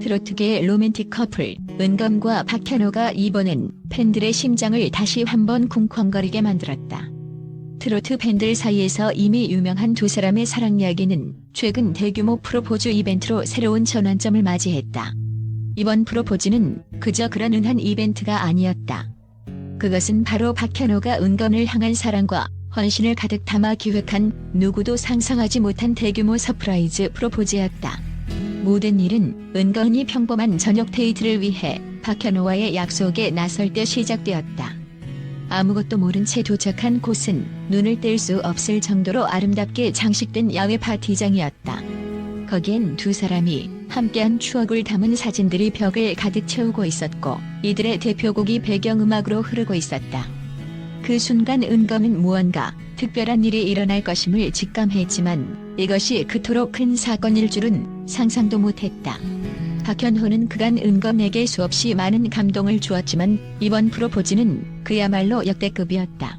트로트계의 로맨틱 커플 은검과 박현호가 이번엔 팬들의 심장을 다시 한번 쿵쾅거리게 만들었다. 트로트 팬들 사이에서 이미 유명한 두 사람의 사랑 이야기는 최근 대규모 프로포즈 이벤트로 새로운 전환점을 맞이했다. 이번 프로포즈는 그저 그런 은한 이벤트가 아니었다. 그것은 바로 박현호가 은검을 향한 사랑과 헌신을 가득 담아 기획한 누구도 상상하지 못한 대규모 서프라이즈 프로포즈였다. 모든 일은 은건이 평범한 저녁 데이트를 위해 박현호와의 약속에 나설 때 시작되었다. 아무것도 모른 채 도착한 곳은 눈을 뗄 수 없을 정도로 아름답게 장식된 야외 파티장이었다. 거기엔 두 사람이 함께한 추억을 담은 사진들이 벽을 가득 채우고 있었고 이들의 대표곡이 배경음악으로 흐르고 있었다. 그 순간 은검은 무언가 특별한 일이 일어날 것임을 직감했지만 이것이 그토록 큰 사건일 줄은 상상도 못했다. 박현호는 그간 은검에게 수없이 많은 감동을 주었지만 이번 프로포즈는 그야말로 역대급이었다.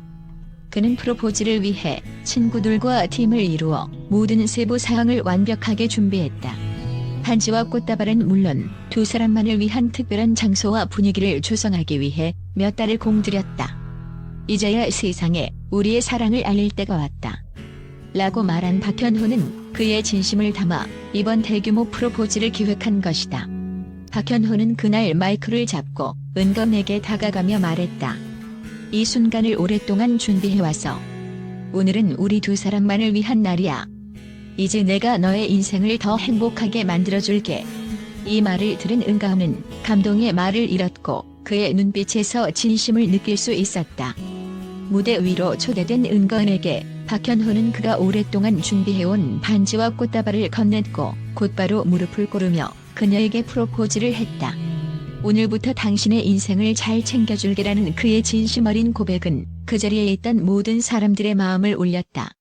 그는 프로포즈를 위해 친구들과 팀을 이루어 모든 세부 사항을 완벽하게 준비했다. 반지와 꽃다발은 물론 두 사람만을 위한 특별한 장소와 분위기를 조성하기 위해 몇 달을 공들였다. 이제야 세상에 우리의 사랑을 알릴 때가 왔다. 라고 말한 박현호는 그의 진심을 담아 이번 대규모 프로포즈를 기획한 것이다. 박현호는 그날 마이크를 잡고 은검에게 다가가며 말했다. 이 순간을 오랫동안 준비해와서 오늘은 우리 두 사람만을 위한 날이야. 이제 내가 너의 인생을 더 행복하게 만들어줄게. 이 말을 들은 은가은은 감동의 말을 잃었고 그의 눈빛에서 진심을 느낄 수 있었다. 무대 위로 초대된 은건에게 박현호는 그가 오랫동안 준비해온 반지와 꽃다발을 건넸고 곧바로 무릎을 꿇으며 그녀에게 프로포즈를 했다. 오늘부터 당신의 인생을 잘 챙겨줄게라는 그의 진심 어린 고백은 그 자리에 있던 모든 사람들의 마음을 울렸다.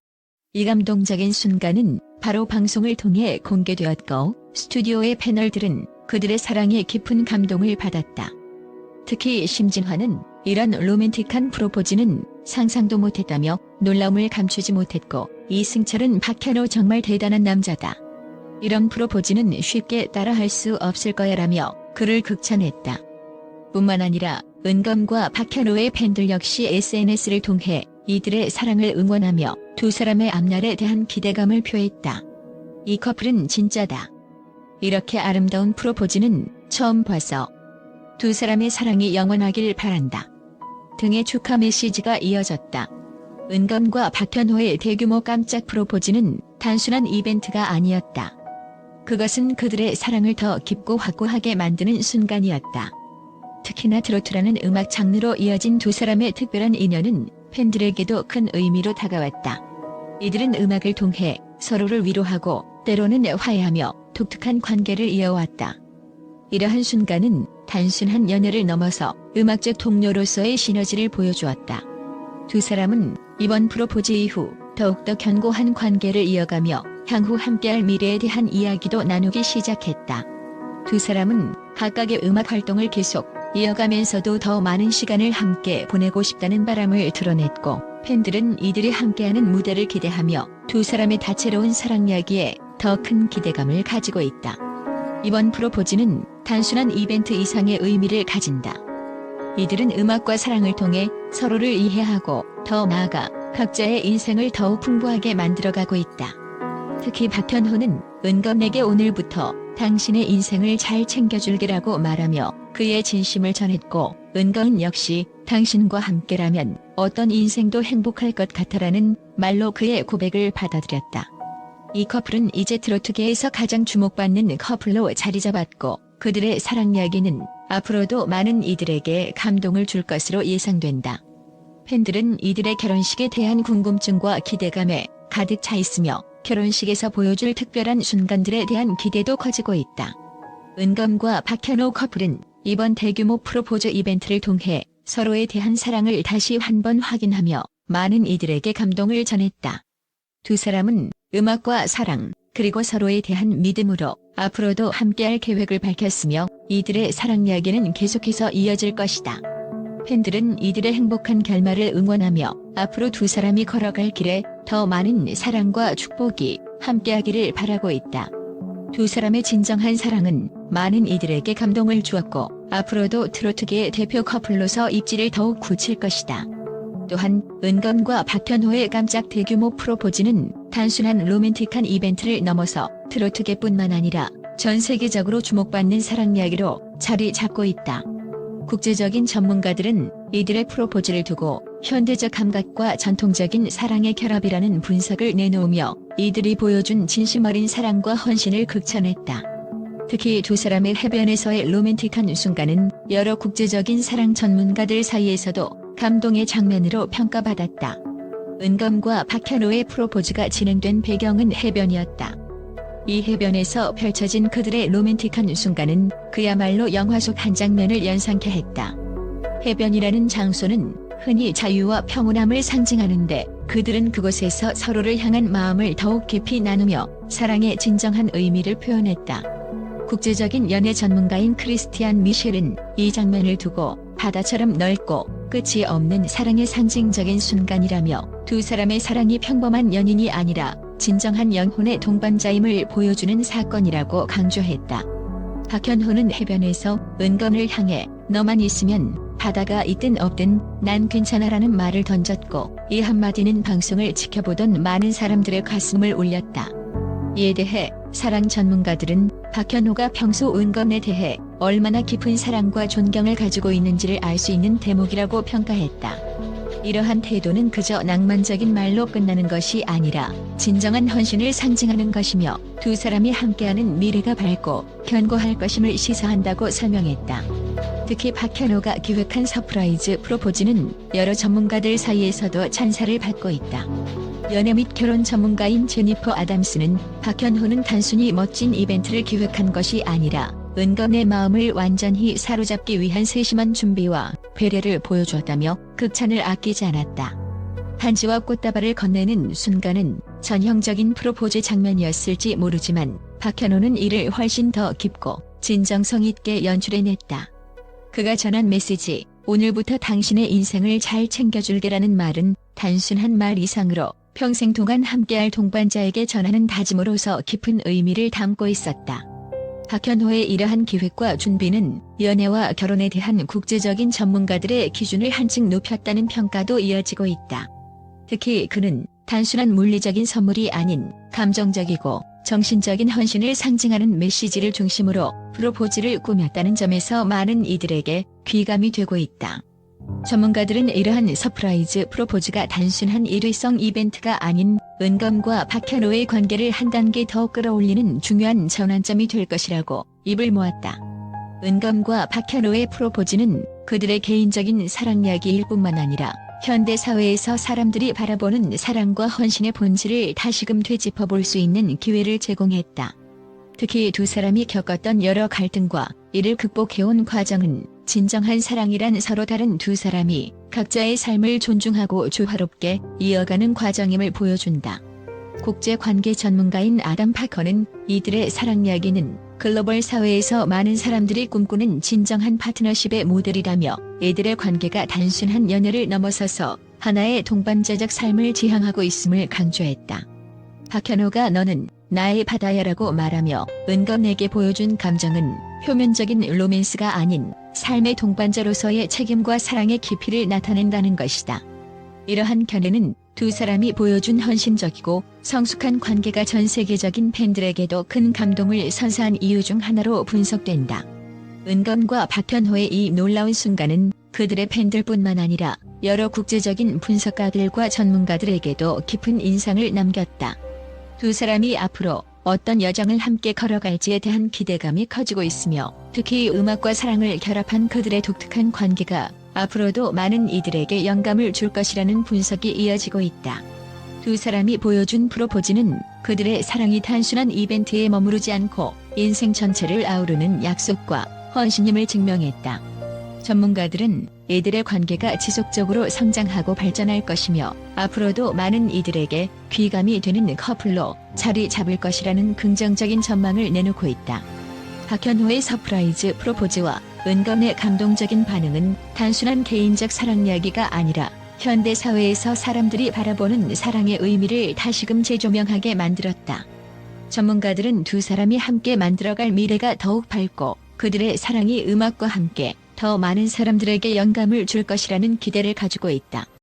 이 감동적인 순간은 바로 방송을 통해 공개되었고 스튜디오의 패널들은 그들의 사랑에 깊은 감동을 받았다. 특히 심진화는 이런 로맨틱한 프로포즈는 상상도 못했다며 놀라움을 감추지 못했고 이승철은 박현호 정말 대단한 남자다. 이런 프로포즈는 쉽게 따라할 수 없을 거야라며 그를 극찬했다. 뿐만 아니라 은검과 박현호의 팬들 역시 SNS를 통해 이들의 사랑을 응원하며 두 사람의 앞날에 대한 기대감을 표했다. 이 커플은 진짜다. 이렇게 아름다운 프로포즈는 처음 봐서 두 사람의 사랑이 영원하길 바란다. 등의 축하 메시지가 이어졌다. 은검과 박현호의 대규모 깜짝 프로포즈는 단순한 이벤트가 아니었다. 그것은 그들의 사랑을 더 깊고 확고하게 만드는 순간이었다. 특히나 트로트라는 음악 장르로 이어진 두 사람의 특별한 인연은 팬들에게도 큰 의미로 다가왔다. 이들은 음악을 통해 서로를 위로하고 때로는 화해하며 독특한 관계를 이어왔다. 이러한 순간은 단순한 연애를 넘어서 음악적 동료로서의 시너지를 보여주었다. 두 사람은 이번 프로포즈 이후 더욱더 견고한 관계를 이어가며 향후 함께할 미래에 대한 이야기도 나누기 시작했다. 두 사람은 각각의 음악 활동을 계속 이어가면서도 더 많은 시간을 함께 보내고 싶다는 바람을 드러냈고 팬들은 이들이 함께하는 무대를 기대하며 두 사람의 다채로운 사랑 이야기에 더 큰 기대감을 가지고 있다. 이번 프로포즈는 단순한 이벤트 이상의 의미를 가진다. 이들은 음악과 사랑을 통해 서로를 이해하고 더 나아가 각자의 인생을 더욱 풍부하게 만들어가고 있다. 특히 박현호는 은검에게 오늘부터 당신의 인생을 잘 챙겨줄게라고 말하며 그의 진심을 전했고 은검은 역시 당신과 함께라면 어떤 인생도 행복할 것 같아라는 말로 그의 고백을 받아들였다. 이 커플은 이제 트로트계에서 가장 주목받는 커플로 자리 잡았고 그들의 사랑 이야기는 앞으로도 많은 이들에게 감동을 줄 것으로 예상된다. 팬들은 이들의 결혼식에 대한 궁금증과 기대감에 가득 차 있으며 결혼식에서 보여줄 특별한 순간들에 대한 기대도 커지고 있다. 은검과 박현호 커플은 이번 대규모 프로포즈 이벤트를 통해 서로에 대한 사랑을 다시 한번 확인하며 많은 이들에게 감동을 전했다. 두 사람은 음악과 사랑, 그리고 서로에 대한 믿음으로 앞으로도 함께할 계획을 밝혔으며 이들의 사랑 이야기는 계속해서 이어질 것이다. 팬들은 이들의 행복한 결말을 응원하며 앞으로 두 사람이 걸어갈 길에 더 많은 사랑과 축복이 함께하기를 바라고 있다. 두 사람의 진정한 사랑은 많은 이들에게 감동을 주었고 앞으로도 트로트계의 대표 커플로서 입지를 더욱 굳힐 것이다. 또한 은건과 박현호의 깜짝 대규모 프로포즈는 단순한 로맨틱한 이벤트를 넘어서 트로트계뿐만 아니라 전 세계적으로 주목받는 사랑 이야기로 자리 잡고 있다. 국제적인 전문가들은 이들의 프로포즈를 두고 현대적 감각과 전통적인 사랑의 결합이라는 분석을 내놓으며 이들이 보여준 진심 어린 사랑과 헌신을 극찬했다. 특히 두 사람의 해변에서의 로맨틱한 순간은 여러 국제적인 사랑 전문가들 사이에서도 감동의 장면으로 평가받았다. 은검과 박현호의 프로포즈가 진행된 배경은 해변이었다. 이 해변에서 펼쳐진 그들의 로맨틱한 순간은 그야말로 영화 속 한 장면을 연상케 했다. 해변이라는 장소는 흔히 자유와 평온함을 상징하는데 그들은 그곳에서 서로를 향한 마음을 더욱 깊이 나누며 사랑의 진정한 의미를 표현했다. 국제적인 연애 전문가인 크리스티안 미셸은 이 장면을 두고 바다처럼 넓고 끝이 없는 사랑의 상징적인 순간이라며 두 사람의 사랑이 평범한 연인이 아니라 진정한 영혼의 동반자임을 보여주는 사건이라고 강조했다. 박현호는 해변에서 은건을 향해 너만 있으면 바다가 있든 없든 난 괜찮아라는 말을 던졌고 이 한마디는 방송을 지켜보던 많은 사람들의 가슴을 울렸다. 이에 대해 사랑 전문가들은 박현호가 평소 은건에 대해 얼마나 깊은 사랑과 존경을 가지고 있는지를 알 수 있는 대목이라고 평가했다. 이러한 태도는 그저 낭만적인 말로 끝나는 것이 아니라 진정한 헌신을 상징하는 것이며 두 사람이 함께하는 미래가 밝고 견고할 것임을 시사한다고 설명했다. 특히 박현호가 기획한 서프라이즈 프로포즈는 여러 전문가들 사이에서도 찬사를 받고 있다. 연애 및 결혼 전문가인 제니퍼 아담스는 박현호는 단순히 멋진 이벤트를 기획한 것이 아니라 은건의 마음을 완전히 사로잡기 위한 세심한 준비와 배려를 보여주었다며 극찬을 아끼지 않았다. 반지와 꽃다발을 건네는 순간은 전형적인 프로포즈 장면이었을지 모르지만 박현호는 이를 훨씬 더 깊고 진정성 있게 연출해냈다. 그가 전한 메시지, 오늘부터 당신의 인생을 잘 챙겨줄게라는 말은 단순한 말 이상으로 평생 동안 함께할 동반자에게 전하는 다짐으로서 깊은 의미를 담고 있었다. 박현호의 이러한 기획과 준비는 연애와 결혼에 대한 국제적인 전문가들의 기준을 한층 높였다는 평가도 이어지고 있다. 특히 그는 단순한 물리적인 선물이 아닌 감정적이고 정신적인 헌신을 상징하는 메시지를 중심으로 프로포즈를 꾸몄다는 점에서 많은 이들에게 귀감이 되고 있다. 전문가들은 이러한 서프라이즈 프로포즈가 단순한 일회성 이벤트가 아닌 은검과 박현호의 관계를 한 단계 더 끌어올리는 중요한 전환점이 될 것이라고 입을 모았다. 은검과 박현호의 프로포즈는 그들의 개인적인 사랑 이야기일 뿐만 아니라 현대 사회에서 사람들이 바라보는 사랑과 헌신의 본질을 다시금 되짚어 볼 수 있는 기회를 제공했다. 특히 두 사람이 겪었던 여러 갈등과 이를 극복해온 과정은 진정한 사랑이란 서로 다른 두 사람이 각자의 삶을 존중하고 조화롭게 이어가는 과정임을 보여준다. 국제 관계 전문가인 아담 파커는 이들의 사랑 이야기는 글로벌 사회에서 많은 사람들이 꿈꾸는 진정한 파트너십의 모델이라며 이들의 관계가 단순한 연애를 넘어서서 하나의 동반자적 삶을 지향하고 있음을 강조했다. 박현호가 너는 나의 바다야라고 말하며 은건에게 보여준 감정은 표면적인 로맨스가 아닌 삶의 동반자로서의 책임과 사랑의 깊이를 나타낸다는 것이다. 이러한 견해는 두 사람이 보여준 헌신적이고 성숙한 관계가 전 세계적인 팬들에게도 큰 감동을 선사한 이유 중 하나로 분석된다. 은건과 박현호의 이 놀라운 순간은 그들의 팬들뿐만 아니라 여러 국제적인 분석가들과 전문가들에게도 깊은 인상을 남겼다. 두 사람이 앞으로 어떤 여정을 함께 걸어갈지에 대한 기대감이 커지고 있으며 특히 음악과 사랑을 결합한 그들의 독특한 관계가 앞으로도 많은 이들에게 영감을 줄 것이라는 분석이 이어지고 있다. 두 사람이 보여준 프로포즈는 그들의 사랑이 단순한 이벤트에 머무르지 않고 인생 전체를 아우르는 약속과 헌신임을 증명했다. 전문가들은 이들의 관계가 지속적으로 성장하고 발전할 것이며 앞으로도 많은 이들에게 귀감이 되는 커플로 자리 잡을 것이라는 긍정적인 전망을 내놓고 있다. 박현호의 서프라이즈 프로포즈와 은건의 감동적인 반응은 단순한 개인적 사랑 이야기가 아니라 현대 사회에서 사람들이 바라보는 사랑의 의미를 다시금 재조명하게 만들었다. 전문가들은 두 사람이 함께 만들어갈 미래가 더욱 밝고 그들의 사랑이 음악과 함께 더 많은 사람들에게 영감을 줄 것이라는 기대를 가지고 있다.